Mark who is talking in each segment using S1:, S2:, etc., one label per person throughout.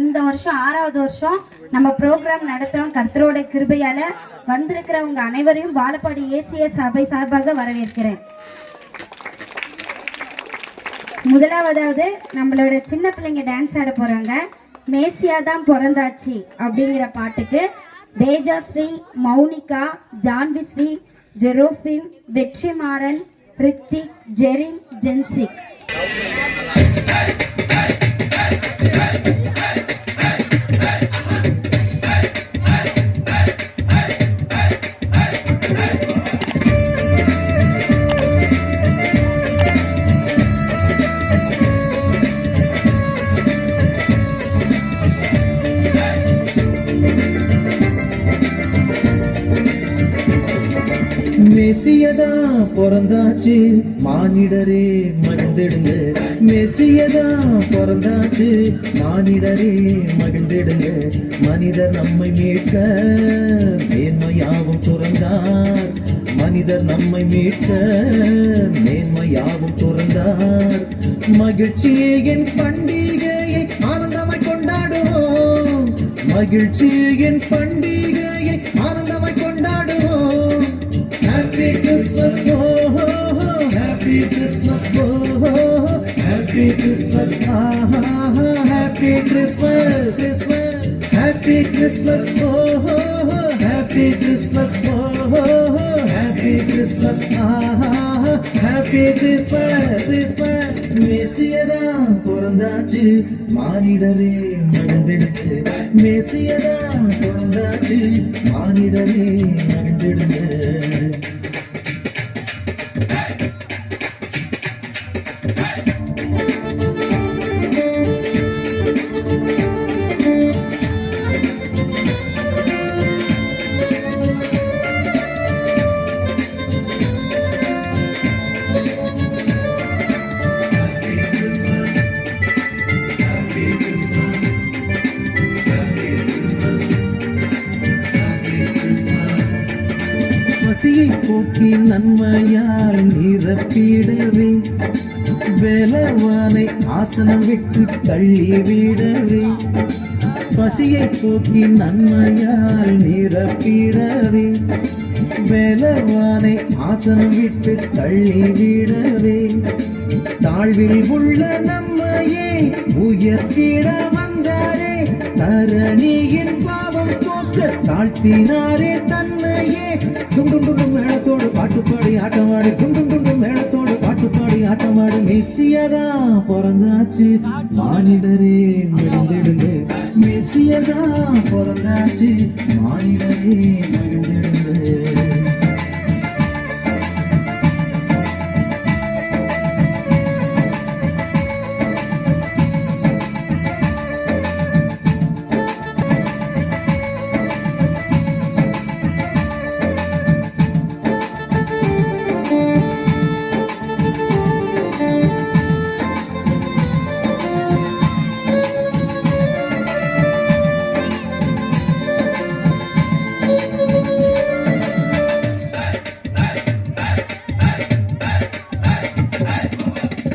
S1: இந்த வருஷம் ஆறாவது வருஷம் நம்ம ப்ரோக்ராம் நடத்துறோம். கர்த்தரோட கிருபையால வந்திருக்கிறவங்க அனைவரையும் வாழப்பாடி ஏசிய சபை சார்பாக வரவேற்கிறேன். முதலாவதாவது நம்மளோட சின்ன பிள்ளைங்க டான்ஸ் ஆட போறாங்க. மேசியா தான் பிறந்தாச்சு அப்படிங்கிற பாட்டுக்கு தேஜாஸ்ரீ மௌனிகா ஜான்விஸ்ரீ ஜெரோஃபின் வெற்றிமாறன் ரித்திக் ஜெரின் ஜென்சிக்
S2: மெசியதா பிறந்தாச்சு. மானிடரே மகிழ்ந்திடுங்க. மெசியதா பிறந்தாச்சு. மானிடரே மகிழ்ந்திடுங்க. மனிதர் நம்மை மீட்க மேன்மையாவும் துறந்தார். மனிதர் நம்மை மீட்க மேன்மையாவும் துறந்தார். மகிழ்ச்சியே என் பண்டிகையை ஆனந்தமாய் கொண்டாடுவோம். மகிழ்ச்சியே என் பண்டிகையை ஆனந்த Christmas, oh, oh, oh, Happy Christmas, oh, oh, oh, Happy Christmas, ah, ah, ah, Happy Christmas, Christmas, Happy Christmas, oh, oh, oh, Happy Christmas, oh, oh, oh, Happy Christmas, ah, ah, ah, Happy Christmas, Christmas, மெசியதா பிறந்தாச்சு மானிடரே மகிழ்ந்தெடுத்து மெசியதா பிறந்தாச்சு மானிடரே மகிழ்ந்தெடுங்க போக்கி நன்மையால் நிரப்பிடவே வேலவானை ஆசனம் விட்டு தள்ளி விடவே பசியை போக்கி நன்மையால் நிரப்பிடவே வேலவானை ஆசனம் விட்டு தள்ளி விடவே தாழ்வில் உள்ள நம்மையே உயர்த்திட வந்தாரே தரணியின் பாவம் போக்க தாழ்த்தினாரே தன்மையே. டும் பாடி ஆட்டமாடி குண்டும் குண்டும் மேளத்தோடு பாட்டு பாடி ஆட்டமாடி மெஸ்ஸியதா பிறந்தாச்சு. மானிடரே மகிழ்ந்திடுங்க மெஸ்ஸியதா பிறந்தாச்சு. மானிடரே மகிழ்ந்திடுங்க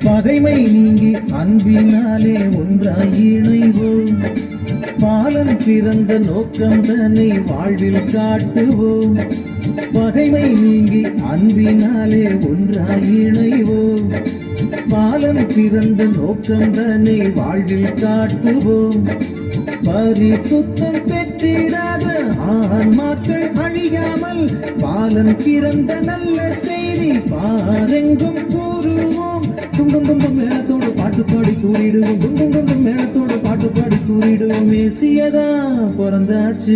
S2: பகைமை நீங்கி அன்பினாலே ஒன்றாய் இணைவோம். பாலன் பிறந்த நோக்கம் தன்னை வாழ்வில் காட்டுவோம். பகைமை நீங்கி அன்பினாலே ஒன்றாய் இணைவோம். பாலன் பிறந்த நோக்கம் தன்னை வாழ்வில் காட்டுவோம். பரிசுத்தம் பெற்றிடாத ஆன்மாக்கள் அழியாமல் பாலன் பிறந்த நல்ல செய்தி பாரெங்கும் கூறுவோம். துண்டும் துண்டும் மேளத்தோடு பாட்டு பாடி கூறிடுவோம். துண்டும் துண்டும் மேளத்தோடு பாட்டு பாடி கூறிடுவோம். மெசியதா பிறந்தாச்சு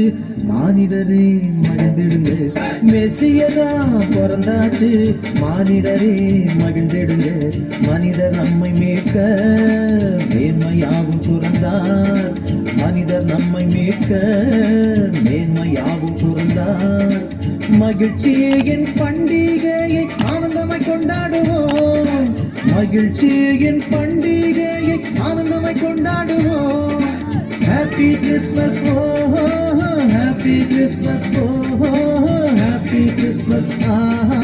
S2: மானிடரே மகிழ்ந்திடுங்க. மெசியதா பிறந்தாச்சு மானிடரே மகிழ்ந்திடுங்க. மனிதர் நம்மை மீட்க மேன்மையாகும் துறந்தார் மனிதர் நம்மை மீட்க மேன்மையாகும் துறந்தார் மகிழ்ச்சியே என் பண்டிகையை ஆனந்தமாய் கொண்டாடும் மகிழ்ச்சியின் பண்டிகையை ஆனந்தமாய் கொண்டாடுவோம். ஹாப்பி கிறிஸ்மஸ் ஓஹோ ஹாப்பி கிறிஸ்மஸ் ஓஹோ ஹாப்பி கிறிஸ்மஸ் ஆஹா